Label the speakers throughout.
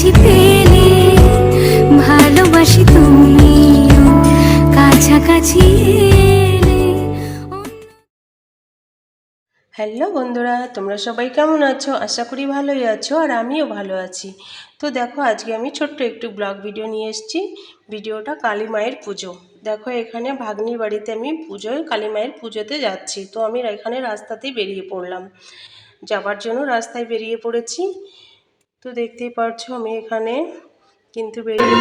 Speaker 1: কাছে পেলে ভালোবাসি তুমি কাছাকাছি হ্যালো বন্ধুরা, তোমরা সবাই কেমন আছো? আশা করি ভালোই আছো আর আমিও ভালো আছি। তো দেখো, আজকে আমি ছোট্ট একটু ব্লগ ভিডিও নিয়ে এসেছি। ভিডিওটা কালী মায়ের পুজো। দেখো, এখানে ভাগ্নির বাড়িতে আমি পুজোয় কালী মায়ের পুজোতে যাচ্ছি। তো আমি এখানে রাস্তাতেই বেরিয়ে পড়লাম। যাবার জন্য রাস্তায় বেরিয়ে পড়েছি। তো দেখতেই পারছ আমি এখানে কিন্তু বেরিয়ে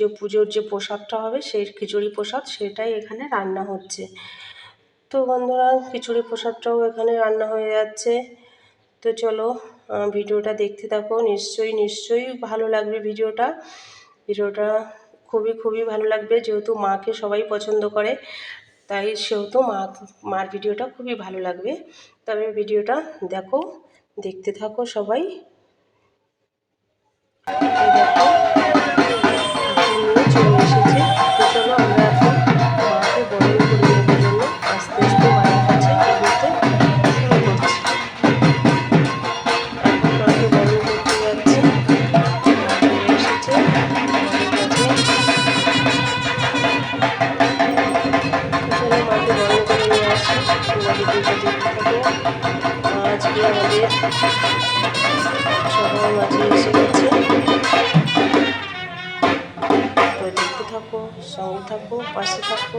Speaker 1: যে পুজোর যে প্রসাদটা হবে সেই খিচুড়ি প্রসাদ সেটাই এখানে রান্না হচ্ছে। তো বন্ধুরা, খিচুড়ি প্রসাদটাও এখানে রান্না হয়ে যাচ্ছে। তো চলো ভিডিওটা দেখতে থাকো। নিশ্চয়ই নিশ্চয়ই ভালো লাগবে ভিডিওটা। ভিডিওটা খুবই খুবই ভালো লাগবে। যেহেতু মাকে সবাই পছন্দ করে, তাই সেহেতু মা, মার ভিডিওটা খুবই ভালো লাগবে। তবে ভিডিওটা দেখো, দেখতে থাকো সবাই। আমাদের সবার মাঝে এসে গেছে। থাকো সঙ্গে থাকো পাশে থাকো।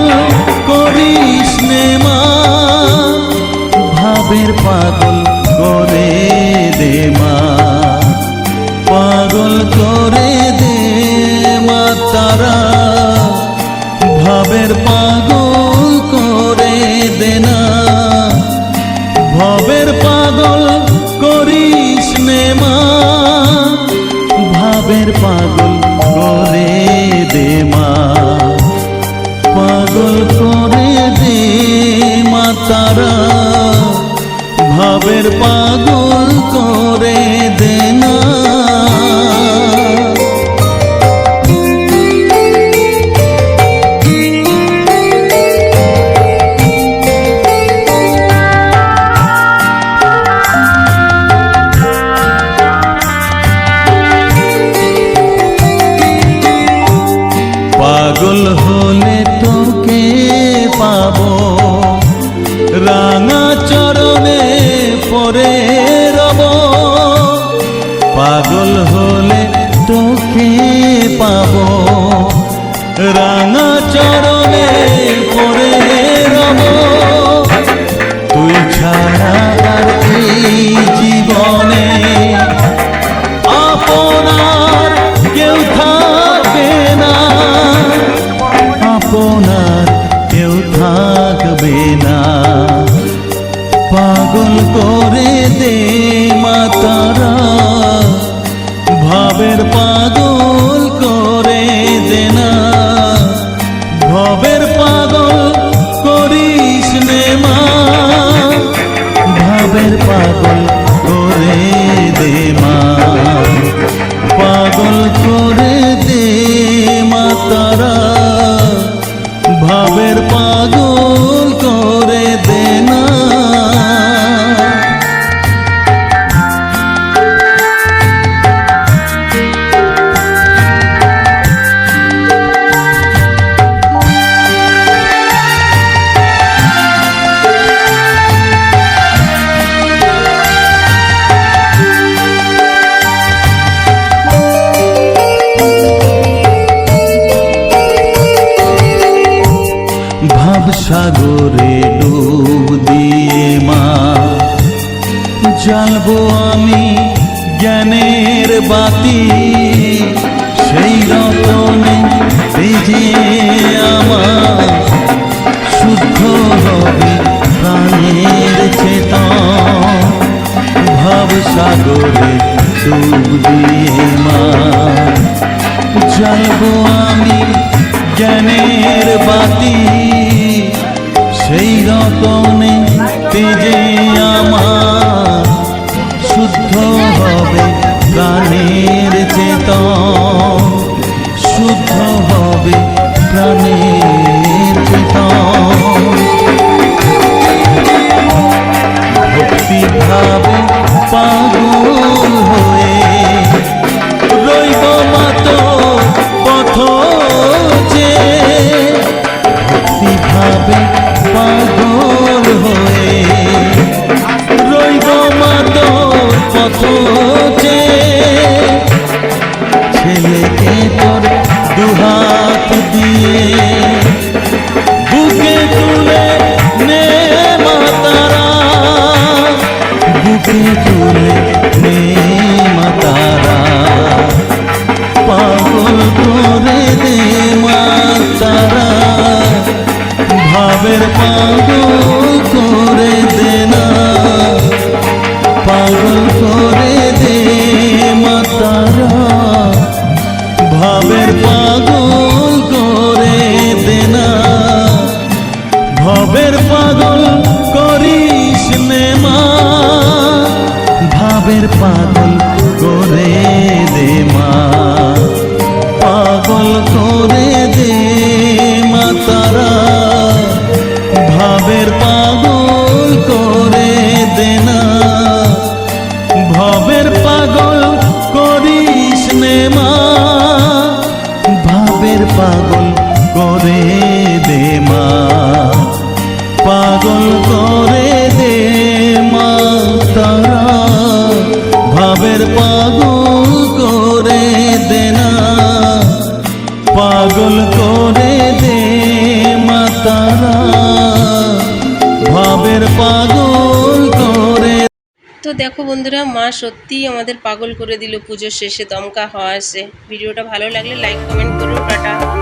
Speaker 2: পাগল করে সাগরে ডুব দিয়ে মা। জ্বালবো আমি জ্ঞানের বাতি, সেই রতনে বেজে আমার শুদ্ধ হবে প্রাণের চেতন, ভাব সাগরে ডুব দিয়ে মা। জ্বালবো আমি জ্ঞানের বাতি রকমে তেজে আমার শুদ্ধ হবে প্রাণের চেতন শুদ্ধ হবে পাগল করে দে না। পাগল করে দে মা। পাগল করে দে মা তারা। ভাবের পাগল করে দে না। পাগল করে দে মা তারা। ভাবের পাগল করে
Speaker 1: তো দেখো বন্ধুরা, মা সত্যিই আমাদের পাগল করে দিল পুজোর শেষে দমকা হওয়া আসে ভিডিওটা ভালো লাগলে লাইক কমেন্ট করো, টাটা।